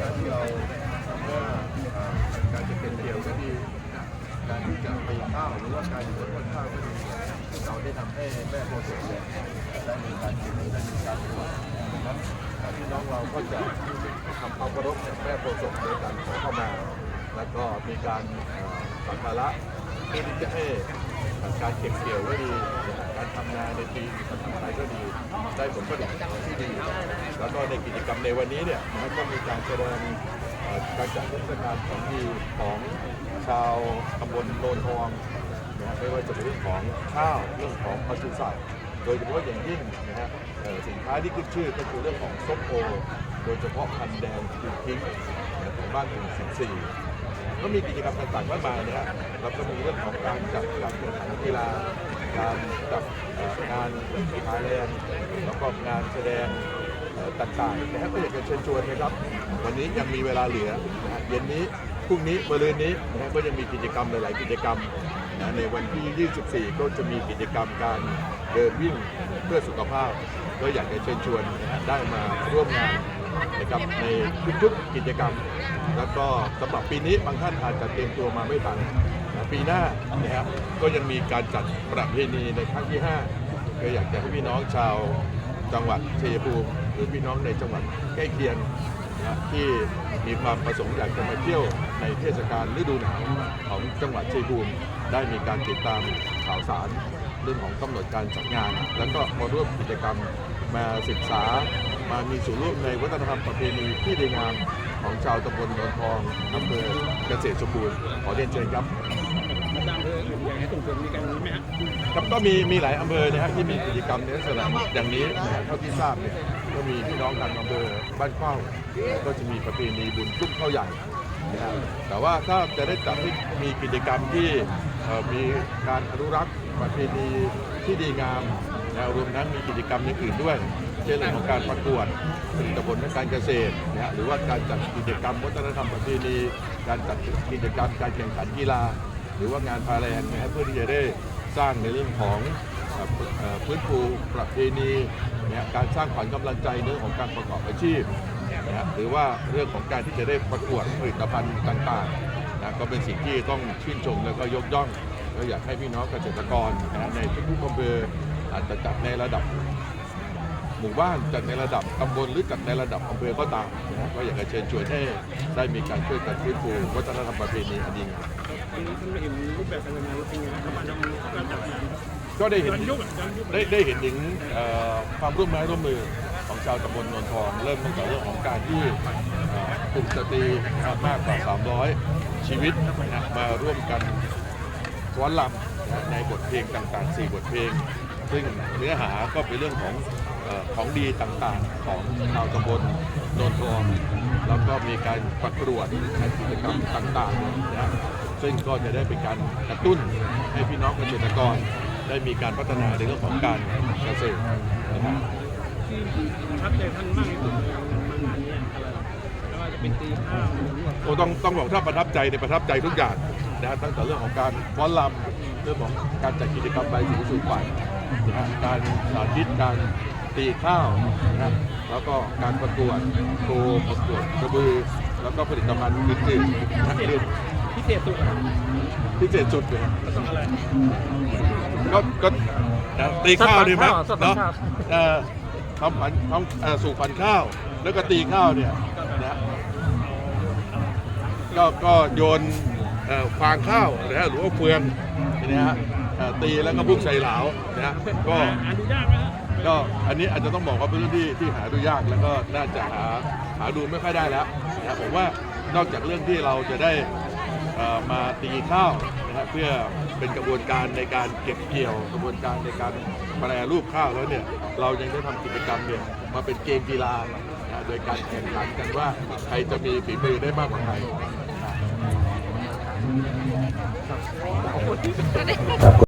การที่เราเมื่อเอ่อการจะเป็นเดียวก็ดีการที่จะไปข้าวหรือว่าการขนต้นข้าวก็ดีเราได้ทำให้แม่โพธิ์ศเนี่ยได้มีการเก็บได้มีการตรวจนะครับพี่น้องเราก็จะทำความเคารพแม่โพธิ์ศโดยการขอเข้ามา แล้วก็มีการสักการะเพื่อที่จะให้การเก็บเกี่ยวก็ดี การทำงานในปีถัดไปก็ดี ได้ผลผลิตที่ดี แล้วก็ในกิจกรรมในวันนี้เนี่ยนะก็มีการแสดงการจัดเทศกาลของดีของชาวตำบลโนนทองนะฮะไม่ว่าจะเป็นเรื่องของข้าวเรื่องของปศุสัตว์โดยเฉพาะอย่างยิ่งนะฮะสินค้าที่ขึ้นชื่อก็คือเรื่องของส้มโอโดยเฉพาะพันแดงคือพิงค์ของบ้านกลุ่มสินสี่ก็มีกิจกรรมต่างๆมากมายนะฮะแล้วก็มีเรื่องของการจัดการแข่งขันกีฬาการจัดงานพายแลนแล้วก็งานแสดง ต่างๆนะฮะก็อยากจะเชิญชวนนะครับ วันนี้ยังมีเวลาเหลือนะฮะเย็นนี้พรุ่งนี้มะรืนนี้นะฮะก็ยังมีกิจกรรมหลาย ๆ กิจกรรมนะในวันที่ 24 ก็จะมีกิจกรรมการเดินวิ่งเพื่อสุขภาพ ก็อยากจะเชิญชวนนะฮะได้มาร่วมงานนะครับในทุกๆกิจกรรม แล้วก็สำหรับปีนี้บางท่านอาจจะเตรียมตัวมาไม่ทันนะปีหน้านะครับก็ยังมีการจัดประเพณีในครั้งที่ 5 ก็อยากจะให้พี่น้องชาว จังหวัดชัยภูมิหรือพี่น้องในจังหวัดใกล้เคียงนะที่มีความประสงค์อยากจะมาเที่ยวในเทศกาลฤดูหนาวของจังหวัดชัยภูมิได้มีการติดตามข่าวสารเรื่องของกำหนดการจัดงาน แล้วก็มาร่วมกิจกรรมมาศึกษามามีส่วนร่วมในวัฒนธรรมประเพณีที่ดีงามของชาวตำบลนนทองอำเภอเกษตรสมบูรณ์ขอเรียนเชิญครับอาจารย์อำเภออื่นอยากให้ส่งเสริมมีการไหมฮะ ครับก็มีมีหลายอำเภอนะฮะที่มีกิจกรรมในลักษณะอย่างนี้นะฮะเท่าที่ทราบเนี่ยก็มีพี่น้องทางอำเภอบ้านเข้าก็จะมีประเพณีบุญตุ้มข้าวใหญ่นะฮะแต่ว่าถ้าจะได้จัดให้มีกิจกรรมที่เอ่อมีการอนุรักษ์ประเพณีที่ดีงามนะรวมทั้งมีกิจกรรมอย่างอื่นด้วย เช่นเรื่องของการประกวดผลิตผลทางการเกษตรนะฮะหรือว่าการจัดกิจกรรมวัฒนธรรมประเพณีการจัดกิจกรรมการแข่งขันกีฬา หรือว่างานพาแลนด์นะครับเพื่อที่จะได้ สร้างในเรื่องของอพื้นฟูประเพณีนะการสร้างขวัญกำลังใจเรื่องของการประกอบอาชีพนะหรือว่าเรื่องของการที่จะได้ประกวดผลิตภัณฑ์ต่างๆนะก็เป็นสิ่งที่ต้องชื่นชมแล้วก็ยกย่องก็อยากให้พี่น้องเกษตรกรนะฮะในทุกๆอำเภออาจจะจัดในระดับ หมู่บ้านจัดในระดับตำบลหรือจัดในระดับอำเภอก็ตามนะก็อยากจะเชิญชวนให้ได้มีการช่วยกันฟื้นฟูวัฒนธรรมประเพณีอันดีงามวันนี้ท่านเห็นรูปแบบการทำงานเป็นไงครับกาทำการจัดงานก็ได้เห็นได้ได้เห็นถึงความร่วมไม้ร่วมมือของชาวตำบลนนทองเริ่มตั้งแต่เรื่องของการที่กลุ่มสตรีมากกว่า 300 ชีวิตมาร่วมกันฟ้อนรำในบทเพลงต่างๆ 4 บทเพลง ซึ่งเนื้อหาก็เป็นเรื่องของเออของดีต่างๆ ของชาวตำบลนนทองแล้วก็มีการประกวดในกิจกรรมต่างๆนะซึ่งก็จะได้เป็นการกระตุ้นให้พี่น้องเกษตรกร ได้มีการพัฒนาในเรื่องของการเกษตรนะครับที่ประทับใจท่านมากที่สุดในมางานนี้อะไรไม่ว่าจะเป็นตีข้าวหรือว่าโอ้ต้องต้องบอกถ้าประทับใจในยประทับใจทุกอย่างนะฮะตั้งแต่เรื่องของการฟ้อนรำเรื่องของการจัดกิจกรรมใบสีสู่ขวัญนะฮะ การสาธิตการตีข้าวนะฮะแล้วก็การประกวดโชว์ประกวดกระบือ แล้วก็ผลิตภัณฑ์อื่นๆนะฮะเรียนพิเศษสุดอะพิเศษสุดเลยเราต้องอะไรก็ก็นะตีข้าวดีไหมสัตว์พันเนาะข้าว เอ่อทำผันทำเอ่อสู่พันธุ์ข้าว แล้วก็ตีข้าวเนี่ยนะก็ก็โยนเอ่อฟางข้าวนะฮะหรือว่าเฟืองนะฮะ เอ่อตีแล้วก็บุกใส่เหลานะฮะก็อ่านดูยากไหมฮะก็อันนี้อาจจะต้องบอกว่าเป็นเรื่องที่ที่หาดูยากแล้วก็น่าจะหาหาดูไม่ค่อยได้แล้วนะผมว่านอกจากเรื่องที่เราจะได้เอ่อมาตีข้าวนะครับเพื่อเป็นกระบวนการในการเก็บเกี่ยว กระบวนการในการแปรรูปข้าวแล้วเนี่ยเรายังได้ทำกิจกรรมเนี่ยมาเป็นเกมกีฬานะโดยการแข่งขันกันว่าใครจะมีฝีมือได้มากกว่าใครนะ